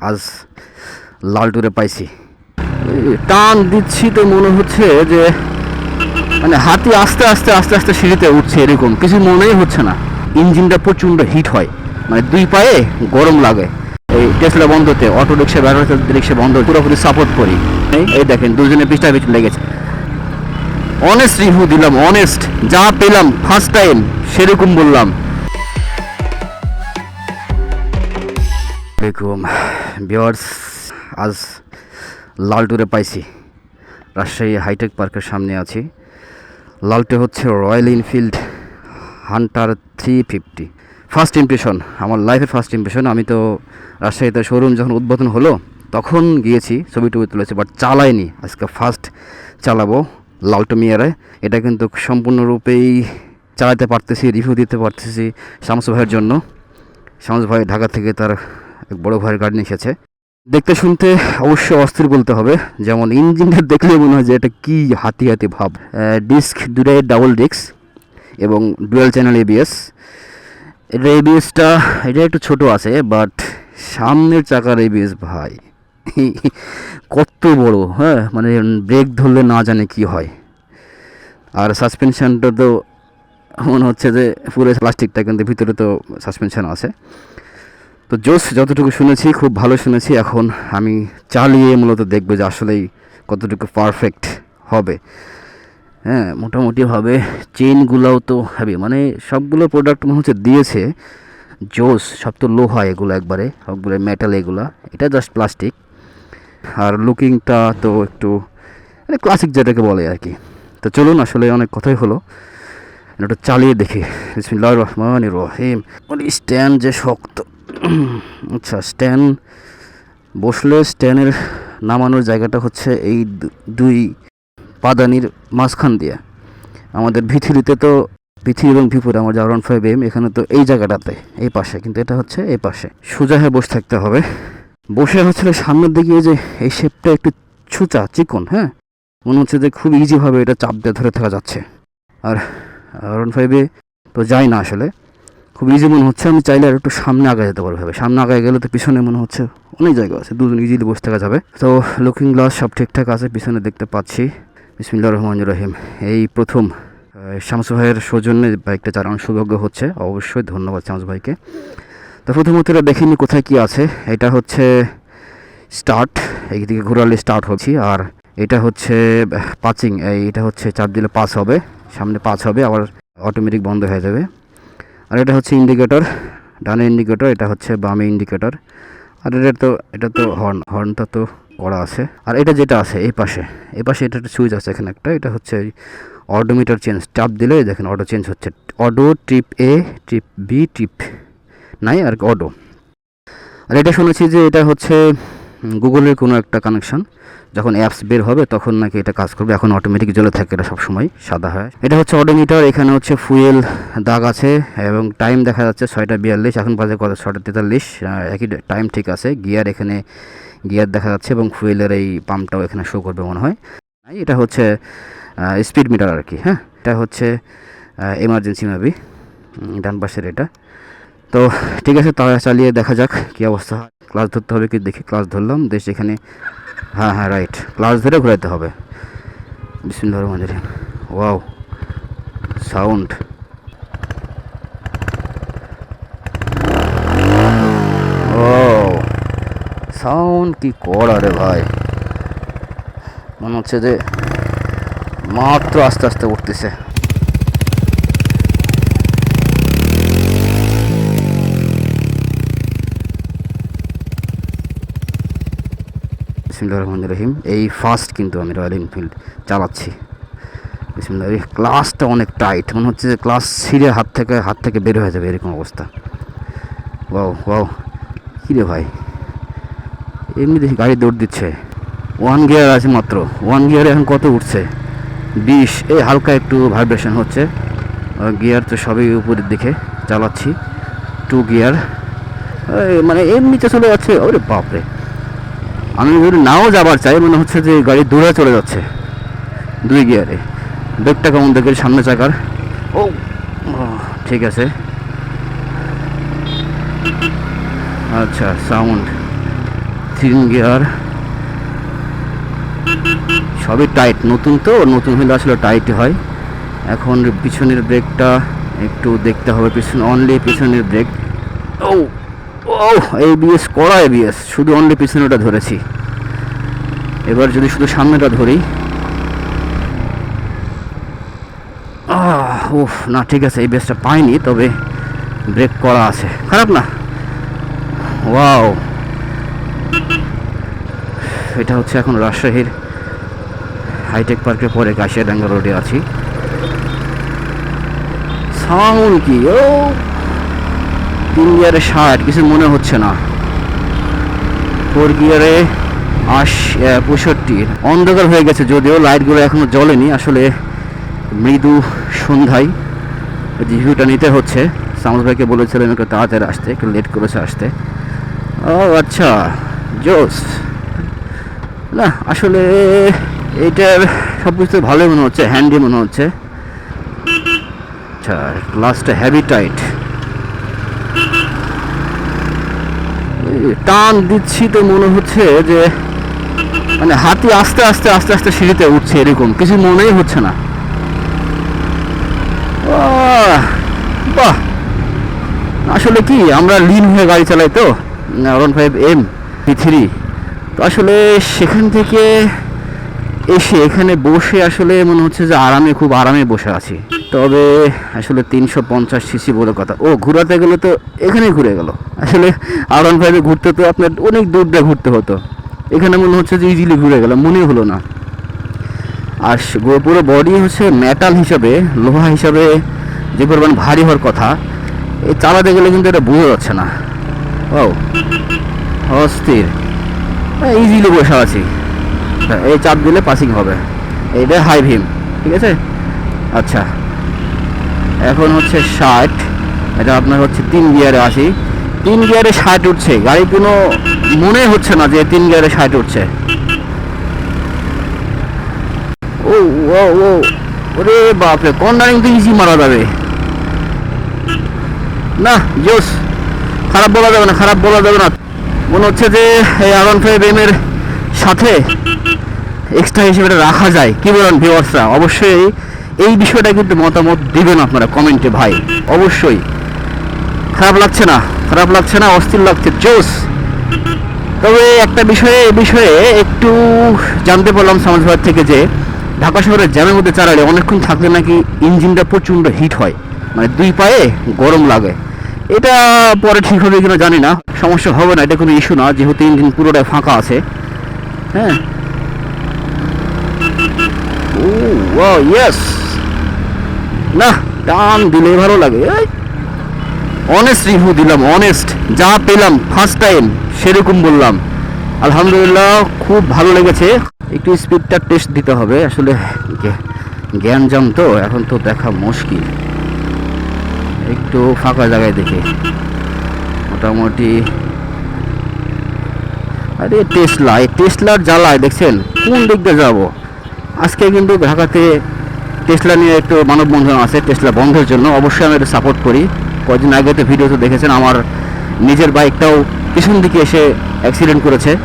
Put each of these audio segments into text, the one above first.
আজ লালটুরে পাইছি। টান দিচ্ছি তো মনে হচ্ছে যে মানে হাতি আস্তে আস্তে আস্তে আস্তে সিঁড়িতে উঠছে এরকম। কিছু মনেই হচ্ছে না। ইঞ্জিনটা প্রচণ্ড হিট হয়। মানে দুই পায়ে গরম লাগে। এই টেসলা বন্ধতে অটো রিক্সা, ব্যাটারি রিক্সা বন্ধ পুরোপুরি সাপোর্ট করি। এই- দেখেন, দুজনে পিছটা পিছু লেগেছে অনেস্ট রিভিউ দিলাম অনেস্ট যা পেলাম ফার্স্ট টাইম সেরকম বললাম। ভিওয়ার্স আজ লালটুরে পাইছি। রাজশাহী হাইটেক পার্কের সামনে আছি। লালটে হচ্ছে royal enfield hunter three fifty. First impression, আমার লাইফের ফার্স্ট ইমপ্রেশন। আমি তো রাজশাহীতে শোরুম যখন উদ্বোধন হলো, তখন গিয়েছি, ছবি টবি তুলেছি বাট চালাইনি। আজকে ফার্স্ট চালাবো লালটো মিয়ারে এটা কিন্তু সম্পূর্ণরূপেই চালাতে পারতেছি রিভিউ দিতে পারতেছি শামসু ভাইয়ের জন্য। শামস ভাই ঢাকা থেকে তার এক বড় ভাইয়ের গাড়ি এসেছে। দেখতে শুনতে অবশ্যই অস্থির বলতে হবে। যেমন ইঞ্জিনটা দেখলে মনে হয় যে এটা কি হাতি হাতি ভাব। ডিস্ক দুটাই ডাবল ডিস্ক এবং ডুয়েল চ্যানেল এবিএস এটা এবিএসটা এটা একটু ছোট আছে বাট সামনের চাকার এবিএস ভাই, কত বড় হ্যাঁ? মানে ব্রেক ধরলে না জানে কি হয়। আর সাসপেনশনটা তো মনে হচ্ছে যে পুরো প্লাস্টিকটা কিন্তু ভিতরে তো সাসপেনশন আছে। তো জোস, যতটুকু শুনেছি, খুব ভালো শুনেছি। এখন আমি চালিয়ে মূলত দেখব যে আসলেই কতটুকু পারফেক্ট হবে। হ্যাঁ মোটামুটিভাবে চেইনগুলোও তো হবে মানে সবগুলো প্রোডাক্ট মনে হচ্ছে দিয়েছে। জোস, সব তো লোহা, এগুলো একবারে, সবগুলো মেটাল এগুলা। এটা জাস্ট প্লাস্টিক আর লুকিংটা তো একটু মানে ক্লাসিক যেটাকে বলে আর কি। তো চলুন, আসলে অনেক কথাই হলো। একটু চালিয়ে দেখি। রহমান রহিম। মানে স্ট্যান্ড যে শক্ত। আচ্ছা স্ট্যান্ড বসলে স্ট্যান্ডের নামানোর জায়গাটা হচ্ছে এই দুই পাদানির মাঝখান দিয়ে। আমাদের ভিথিরিতে তো পৃথিবী এবং ভিপুরে, আমার যা ফাইভ এম, এখানে তো এই জায়গাটাতে, এই পাশে, কিন্তু এটা হচ্ছে এই পাশে। সোজা হয়ে বসে থাকতে হবে। বসে হচ্ছে সামনের দিকে যে এই শেপটা একটু ছুচা, চিকন হ্যাঁ? মনে হচ্ছে যে খুব ইজিভাবে এটা চাপ দিয়ে ধরে থাকা যাচ্ছে। আর আর ওয়ান ফাইভে তো যাই না আসলে। খুব ইজি মনে হচ্ছে, আমি চাইলে আর একটু সামনে আগে যেতে পারব ভাবে সামনে আগে গেলে তো পিছনে মনে হচ্ছে অনেক জায়গা আছে, দুজন ইজিলি বসে থাকা যাবে। তো লুকিং গ্লাস সব ঠিকঠাক আছে, পিছনে দেখতে পাচ্ছি। বিসমিল্লা রহমান রহিম। এই প্রথম শামসু ভাইয়ের সৌজন্যে বাইকটা চালানোর সৌভাগ্য হচ্ছে। অবশ্যই ধন্যবাদ শামসু ভাইকে। তো প্রথমত এটা দেখিনি কোথায় কি আছে। এটা হচ্ছে স্টার্ট এইদিকে ঘোরালে স্টার্ট হচ্ছি। আর এটা হচ্ছে পাচিং এইটা হচ্ছে চাপ দিলে পাস হবে, সামনে পাঁচ হবে, আবার অটোমেটিক বন্ধ হয়ে যাবে। আর এটা হচ্ছে ইন্ডিকেটর ডানে ইন্ডিকেটর এটা হচ্ছে বামে ইন্ডিকেটর আর এটা তো এটা তো হর্ন হর্নটা তো করা আছে। আর এটা যেটা আছে, এই পাশে এই পাশে এটা একটা সুইচ আছে এখানে একটা, এটা হচ্ছে অডোমিটার চেঞ্জ চাপ দিলে দেখেন অটো চেঞ্জ হচ্ছে। Odo trip A trip B trip নাই, আর অডো আর এটা শুনেছি যে এটা হচ্ছে গুগলের কোনো একটা কানেকশন যখন অ্যাপস বের হবে তখন নাকি এটা কাজ করবে। এখন অটোমেটিক জ্বলে থাকে এটা সবসময়, সাদা হয়। এটা হচ্ছে অডোমিটার এখানে হচ্ছে ফুয়েল দাগ আছে এবং টাইম দেখা যাচ্ছে ছয়টা বিয়াল্লিশ, এখন বাজে কত? ছয়টা তেতাল্লিশ একই টাইম ঠিক আছে। গিয়ার এখানে গিয়ার দেখা যাচ্ছে এবং ফুয়েলের এই পাম্পটাও এখানে শো করবে মনে হয়। এটা হচ্ছে স্পিড মিটার আর কি হ্যাঁ? এটা হচ্ছে এমার্জেন্সি মেবি ডান পাশের এটা। তো ঠিক আছে, তাহলে চালিয়ে দেখা যাক কী অবস্থা হয়। ক্লাস ধরতে হবে কি? দেখি ক্লাস ধরলাম দেশ এখানে হ্যাঁ হ্যাঁ রাইট ক্লাস ধরে ঘোরাতে হবে। বিসমিল্লাহ রহমান রহিম। ওয়াও সাউন্ড ও সাউন্ড কি করা রে ভাই। মনে হচ্ছে যে মাত্র আস্তে আস্তে উঠতেছে। বিসমিল্লাহ রহমান রহিম। এই ফার্স্ট কিন্তু আমি রয়্যাল এনফিল্ড চালাচ্ছি। বিসমিল্লাহ ক্লাসটা অনেক টাইট মনে হচ্ছে যে ক্লাস ছিঁড়ে হাত থেকে হাত থেকে বের হয়ে যাবে এরকম অবস্থা। ওয়াও ওয়াও কী রে ভাই? এমনি দেখি গাড়ি দৌড় দিচ্ছে। ওয়ান গিয়ার আছে মাত্র। ওয়ান গিয়ারে এখন কত উঠছে? বিশ। এই হালকা একটু ভাইব্রেশন হচ্ছে। গিয়ার তো সবই উপরের দিকে চালাচ্ছি। টু গিয়ার মানে এমনিতে চলে যাচ্ছে। ওরে বাপরে। আমি যদি নাও যাবার চাই, মনে হচ্ছে যে গাড়ি দূরে চলে যাচ্ছে। দুই গিয়ারে। ব্রেকটা কেমন দেখে সামনে চাকার। ও ঠিক আছে। আচ্ছা সাউন্ড। তিন গিয়ার। সবই টাইট, নতুন তো, নতুন হলে আসলে টাইট হয়। এখন পিছনের ব্রেকটা একটু দেখতে হবে, পিছন অনলি পিছনের ব্রেক। ও! ও এবিএস করা এবিএস শুধু অনলি পিছনেটা ধরেছি। এবার যদি শুধু সামনেটা ধরি। উফ, না, ঠিক আছে এই বেসটা পাইনি, তবে ব্রেক করা আছে। খারাপ না। ওয়াও। এটা হচ্ছে এখন রাজশাহীর হাইটেক পার্কের পরে কাশিয়াডাঙ্গা রোডে আছি। সাউন্ড কি? ও তিন গিয়ারে ষাট কিছু মনে হচ্ছে না। ফোর গিয়ারে আশ পঁয়ষট্টি। অন্ধকার হয়ে গেছে যদিও, লাইটগুলো এখনও জ্বলেনি। আসলে মৃদু সন্ধ্যায় রিভিউটা নিতে হচ্ছে সামস ভাইকে বলেছিলেন একটু তাড়াতাড়ি আসতে, একটু লেট করেছে আসতে। ও আচ্ছা জোস। না, আসলে এইটার সব কিছু ভালোই মনে হচ্ছে হ্যান্ডি মনে হচ্ছে। আচ্ছা গ্লাসটা হ্যাভি টাইট টান দিচ্ছি তো মনে হচ্ছে যে মানে হাতি আস্তে আস্তে আস্তে আস্তে সিঁড়িতে উঠছে এরকম, কিছু মনেই হচ্ছে না। বাহ। আসলে কি, আমরা লিন হয়ে গাড়ি চালাই তো one five M P three. তো আসলে সেখান থেকে এসে এখানে বসে আসলে মনে হচ্ছে যে আরামে, খুব আরামে বসে আছি। তবে আসলে তিনশো পঞ্চাশ সিসি বলে কথা। ও, ঘোরাতে গেলে তো এখানেই ঘুরে গেল। আসলে আর ওয়ান ফাইভে ঘুরতে তো আপনার অনেক দূর দিয়ে ঘুরতে হতো। এখানে মনে হচ্ছে যে ইজিলি ঘুরে গেল মনেই হলো না। আর পুরো বডি হচ্ছে মেটাল হিসাবে, লোহা হিসাবে যে পরিমাণ ভারী হওয়ার কথা এই চালাতে গেলে কিন্তু এটা বোঝা যাচ্ছে না। ও অস্থির। ইজিলি বসে আছি। হ্যাঁ, এই চাপ দিলে পাসিং হবে। এইটা হাই ভিম ঠিক আছে? আচ্ছা এখন হচ্ছে ষাট এটা আপনার হচ্ছে তিন গিয়ারে আসি তিন গিয়ারে ষাট উঠছে গাড়ি কোনো মনে হচ্ছে না যে তিন গিয়ারে ষাট উঠছে। ও ও ও ওরে বাপরে কর্নারিং তো ইজি মারা যাবে। না জোস খারাপ বলা যাবে না খারাপ বলা যাবে না। মনে হচ্ছে যে এই আর ওয়ান ফাইভ এম এর সাথে এক্সট্রা হিসেবে রাখা যায়। কি বলেন ভিওয়ার্সরা অবশ্যই এই বিষয়টা কিন্তু মতামত দিবেন আপনারা কমেন্টে ভাই। অবশ্যই। খারাপ লাগছে না, খারাপ লাগছে না, অস্থির লাগছে জোস তবে একটা বিষয়ে, এই বিষয়ে একটু জানতে পারলাম সমাজভাব থেকে যে ঢাকা শহরের জ্যামের মধ্যে চালালে অনেকক্ষণ থাকলে নাকি ইঞ্জিনটা প্রচণ্ড হিট হয়। মানে দুই পায়ে গরম লাগে। এটা পরে ঠিক হবে কিনা জানি না। সমস্যা হবে না, এটা কোনো ইস্যু না। যেহেতু ইঞ্জিন পুরোটাই ফাঁকা আছে। হ্যাঁ। ও ইয়েস না, টান দিলে ভালো লাগে। অনেস্ট রিভিউ দিলাম অনেস্ট যা পেলাম ফার্স্ট টাইম সেরকম বললাম। আলহামদুলিল্লাহ, খুব ভালো লেগেছে। একটু স্পিডটা টেস্ট দিতে হবে। আসলে জ্ঞা- জ্ঞান জাম তো, এখন তো দেখা মুশকিল। একটু ফাঁকা জায়গায় দেখে। মোটামুটি আরে টেসলা এই টেসলার জ্বালায়, দেখছেন? কোন দিক দিয়ে যাব? আজকে কিন্তু ঢাকাতে টেসলা নিয়ে একটু মানববন্ধন আছে টেসলা বন্ধের জন্য। অবশ্যই আমি এটা সাপোর্ট করি। কয়েকদিন আগে তো ভিডিওতে দেখেছেন, আমার নিজের বাইকটাও পিছন দিকে এসে অ্যাক্সিডেন্ট করেছে।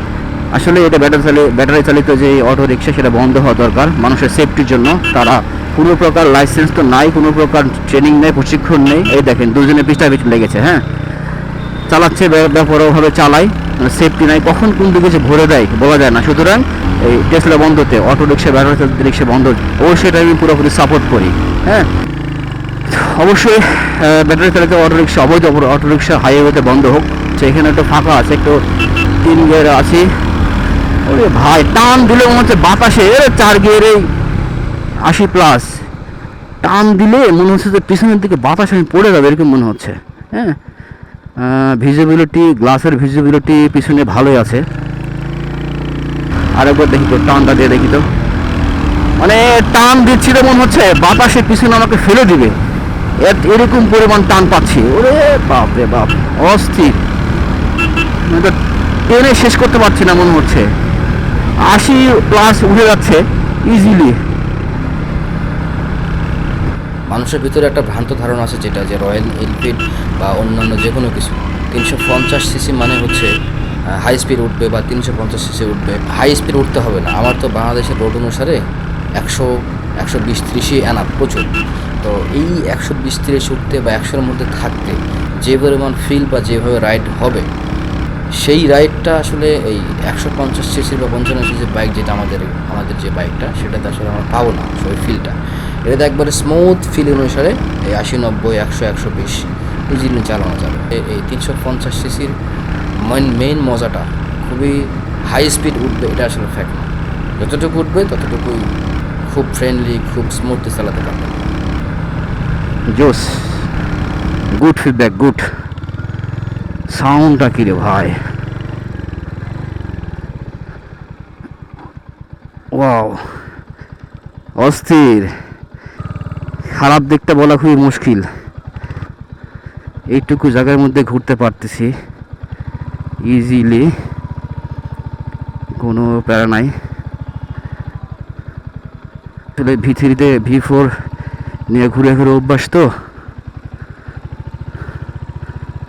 আসলে এটা ব্যাটারি চালিত ব্যাটারি চালিত যে অটো রিক্সা সেটা বন্ধ হওয়া দরকার মানুষের সেফটির জন্য। তারা কোনো প্রকার লাইসেন্স তো নাই, কোনো প্রকার ট্রেনিং নেই, প্রশিক্ষণ নেই। এই দেখেন, দুজনে পিছটা পিছু লেগেছে হ্যাঁ? চালাচ্ছে বে- বেপরোয়াভাবে চালায়। সেফটি নাই, কখন কোন দিকে যে ভরে দেয় বলা যায় না। সুতরাং এই টেসলা বন্ধতে অটো রিক্সা ব্যাটারি চালিত রিক্সা বন্ধ অবশ্যই এটা আমি পুরোপুরি সাপোর্ট করি হ্যাঁ? অবশ্যই ব্যাটারি চালিত অটো রিক্সা অবৈধ অটো রিক্সা হাইওয়েতে বন্ধ হোক তো এখানে একটু ফাঁকা আছে, একটু তিন গিয়ারে আছি। ওরে ভাই, টান দিলে মনে হচ্ছে বাতাসে চার গিয়ারেই আশি প্লাস টান দিলে মনে হচ্ছে যে পিছনের দিকে বাতাস আমি পড়ে যাবে, এরকম মনে হচ্ছে হ্যাঁ? ভিজিবিলিটি গ্লাসের ভিজিবিলিটি পিছনে ভালোই আছে। আরেকবার দেখি তো, টানটা দিয়ে দেখি তো। মানে টান দিচ্ছি তো মনে হচ্ছে, বাতাসের পিছনে আমাকে ফেলে দিবে। এর- এরকম পরিমাণ টান পাচ্ছি। ওরে বাপ রে বাপ, অস্থির। টেনে শেষ করতে পারছি না মনে হচ্ছে। আশি প্লাস উঠে যাচ্ছে ইজিলি মানুষের ভিতরে একটা ভ্রান্ত ধারণা আছে যেটা যে রয়্যাল এনফিল্ড বা অন্যান্য যে কোনো কিছু, তিনশো পঞ্চাশ সিসি মানে হচ্ছে হাই স্পিড উঠবে বা তিনশো পঞ্চাশ সিসি উঠবে। হাই স্পিড উঠতে হবে না। আমার তো বাংলাদেশের রোড অনুসারে একশো একশো বিশ, ত্রিশই আনা প্রচুর। তো এই একশো বিশ, ত্রিশ উঠতে বা একশোর মধ্যে থাকতে যে পরিমাণ ফিল বা যেভাবে রাইড হবে, সেই রাইডটা আসলে এই একশো পঞ্চাশ সিসির বা পঞ্চান্ন সিসির বাইক যেটা আমাদের আমাদের যে বাইকটা সেটাতে আসলে আমরা পাবো না, সেই ফিলটা এটাতে একবারে স্মুথ ফিল অনুসারে এই আশি নব্বই, একশো একশো বিশ ইজিলি চালানো যাবে। এই তিনশো পঞ্চাশ সিসির মেন মেইন মজাটা খুবই হাই স্পিড উঠবে, এটা আসলে ফ্যাক্ট না। যতটুকু উঠবে, ততটুকুই খুব ফ্রেন্ডলি খুব স্মুথলি চালাতে পারবে। জোস গুড ফিডব্যাক গুড সাউন্ডটা কী রে ভাই? ওয়াও অস্থির। খারাপ দিকটা বলা খুবই মুশকিল। এইটুকু জায়গার মধ্যে ঘুরতে পারতেছি। ইজিলি কোনো প্যারা নাই। আসলে ভি থ্রিতে ভি ফোর নিয়ে ঘুরে ঘুরে অভ্যাস তো।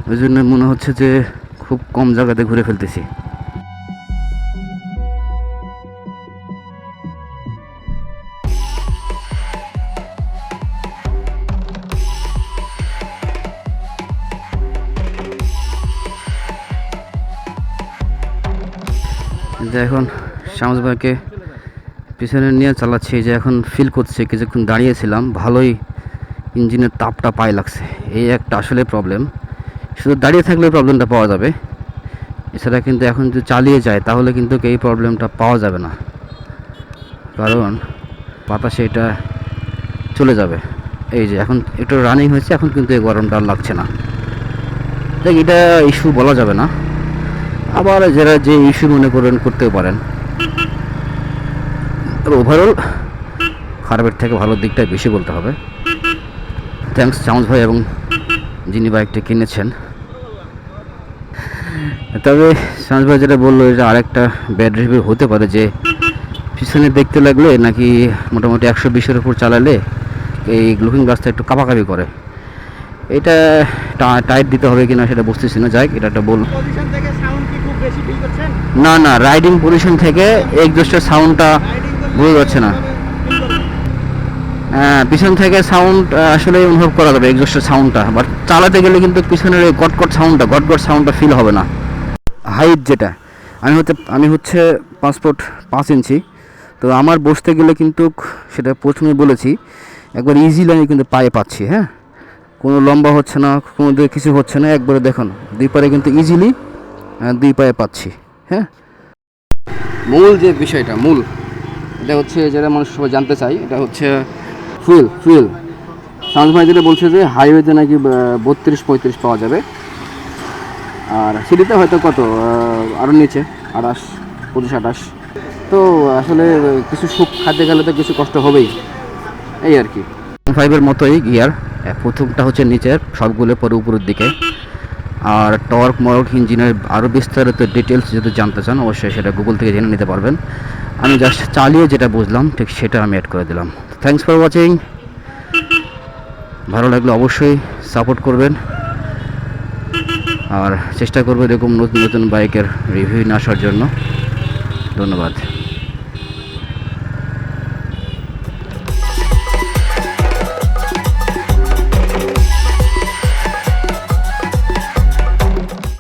ওই জন্য মনে হচ্ছে যে খুব কম জায়গাতে ঘুরে ফেলতেছি। যে এখন শামস ভাইকে পিছনে নিয়ে চালাচ্ছি, যে এখন ফিল করছে, কিছুক্ষণ দাঁড়িয়েছিলাম, ভালোই ইঞ্জিনের তাপটা পায়ে লাগছে। এই একটা আসলে প্রবলেম শুধু দাঁড়িয়ে থাকলে প্রবলেমটা পাওয়া যাবে। এছাড়া কিন্তু এখন যদি চালিয়ে যায়, তাহলে কিন্তু এই প্রবলেমটা পাওয়া যাবে না। কারণ বাতাসে এটা চলে যাবে। এই যে এখন একটু রানিং হয়েছে, এখন কিন্তু এই গরমটা লাগছে না। দেখ, এটা ইস্যু বলা যাবে না। আবার যারা যে ইস্যু মনে করেন করতেও পারেন ওভারঅল খারাপের থেকে ভালো দিকটাই বেশি বলতে হবে। থ্যাঙ্কস চাউন্স ভাই এবং যিনি বাইকটা কিনেছেন। তবে চাউন্স ভাই যেটা বলল, এটা আরেকটা ব্যাড রিভিউ হতে পারে যে পিছনে দেখতে লাগলে নাকি মোটামুটি একশো বিশের উপর চালালে এই লুকিং গ্লাসটা একটু কাপাকাপি করে। এটা টাইট দিতে হবে কিনা সেটা বুঝতেছি না। যাই এটা একটা বল না না রাইডিং পজিশন থেকে এক্সস্টের সাউন্ডটা বোঝা যাচ্ছে না। হ্যাঁ, পিছন থেকে সাউন্ড আসলে অনুভব করা যাবে এক্সস্টের সাউন্ডটা বাট চালাতে গেলে কিন্তু পিছনের এই গটগট সাউন্ডটা গটগট সাউন্ডটা ফিল হবে না। হাইট যেটা আমি হচ্ছে আমি হচ্ছে ফুট পাঁচ ইঞ্চি। তো আমার বসতে গেলে কিন্তু সেটা প্রথমে বলেছি একবার ইজিলি আমি কিন্তু পায়ে পাচ্ছি হ্যাঁ? কোনো লম্বা হচ্ছে না কোনো কিছু হচ্ছে না একবারে দেখুন দুই পায়ে কিন্তু ইজিলি দুই পায়ে পাচ্ছি হ্যাঁ? মূল যে বিষয়টা মূল এটা হচ্ছে যেটা মানুষ সবাই জানতে চাই এটা হচ্ছে ফুয়েল ফুয়েল সাউন্ড ভাই যেটা বলছে যে হাইওয়েতে নাকি বত্রিশ পঁয়ত্রিশ পাওয়া যাবে। আর সিটিতে হয়তো কত আরও নিচে আঠাশ পঁচিশ আঠাশ। তো আসলে কিছু সুখ খাদ্যে গেলে তো কিছু কষ্ট হবেই এই আর কি। ফাইভের মতোই গিয়ার প্রথমটা হচ্ছে নিচের সবগুলো পরে উপরের দিকে। আর টর্ক মর্ক ইঞ্জিনের আরও বিস্তারিত ডিটেলস যদি জানতে চান, অবশ্যই সেটা গুগল থেকে জেনে নিতে পারবেন। আমি জাস্ট চালিয়ে যেটা বুঝলাম, ঠিক সেটা আমি অ্যাড করে দিলাম। থ্যাংকস ফর ওয়াচিং ভালো লাগলে অবশ্যই সাপোর্ট করবেন। আর চেষ্টা করব এরকম নতুন নতুন বাইকের রিভিউ নিয়ে আসার জন্য। ধন্যবাদ।